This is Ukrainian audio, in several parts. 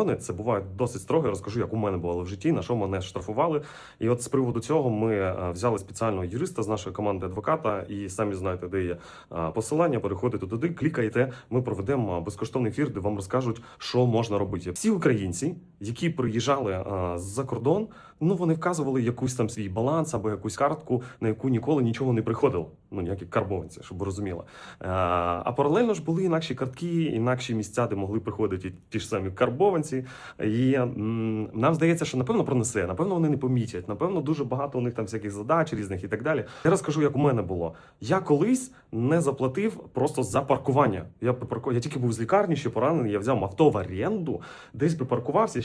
закони, це буває досить строго. Я розкажу, як у мене було в житті, на що мене штрафували. І от з приводу цього ми е, взяли спеціального юриста з нашої команди адвоката, і самі знаєте, де є посилання. Переходите туди, клікаєте. Ми проведемо безкоштовний ефір, де вам розкажуть, що можна робити. Всі українці, які приїжджали е, з-за кордон, ну вони вказували якусь там свій баланс або якусь картку, на яку ніколи нічого не приходило. Ну ніякі карбованці, щоб ви розуміли. Е, А паралельно ж були інакші картки, інакші місця, де могли приходити ті ж самі карбованці. І нам здається, що напевно пронесе, напевно, вони не помітять. Напевно, дуже багато у них там всяких задач різних і так далі. Я розкажу, як у мене було. Я колись не заплатив просто за паркування. Я припарку... я тільки був з лікарні, ще поранений. Я взяв авто в оренду, десь припаркувався,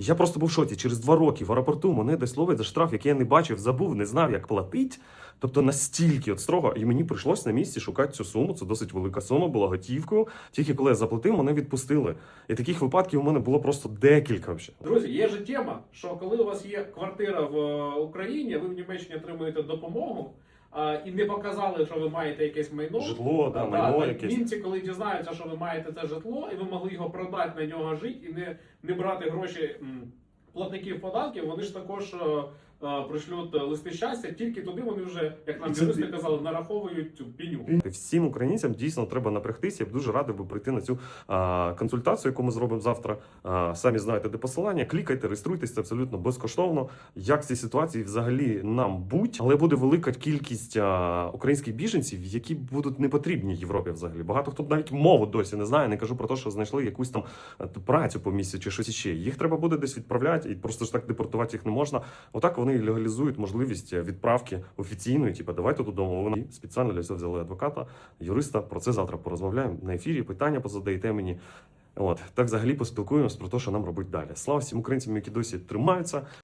Я просто був в шоці. Через два роки в аеропорту мене десь ловить за штраф, який я не бачив, забув, не знав, як платить. Тобто настільки от строго, і мені прийшлось на місці шукати цю суму. Це досить велика сума, була готівкою. Тільки коли я заплатив, мене відпустили. І таких випадків у мене було просто декілька. Вже. Друзі, є же тема, що коли у вас є квартира в е, Україні, ви в Німеччині отримуєте допомогу і не показали, що ви маєте якесь майно. Житло, да, Да, майно якесь. Німці, коли дізнаються, що ви маєте це житло, і ви могли його продати на нього жити і не, не брати гроші платників податків, вони ж також е, пришлють листи щастя, тільки туди вони вже, як нам юристи казали, нараховують цю пеню. Всім українцям дійсно треба напрягтися. Я б дуже радий би прийти на цю а, консультацію, яку ми зробимо завтра. А, самі знаєте, де посилання. Клікайте, реєструйтесь, це абсолютно безкоштовно. Як в цій ситуації взагалі нам будь, але буде велика кількість а, українських біженців, які будуть не потрібні Європі взагалі. Багато хто навіть мову досі не знає. Не кажу про те, що знайшли якусь там е, працю по місці чи щось іще. Їх треба буде десь відправляти, і просто ж так депортувати їх не можна. Отак вони легалізують можливість відправки офіційної, типу, давайте додому. Вони спеціально для цього взяли адвоката, юриста. Про це завтра порозмовляємо на ефірі. Питання позадаєте мені. От так взагалі поспілкуємось про те, що нам робити далі. Слава всім українцям, які досі тримаються.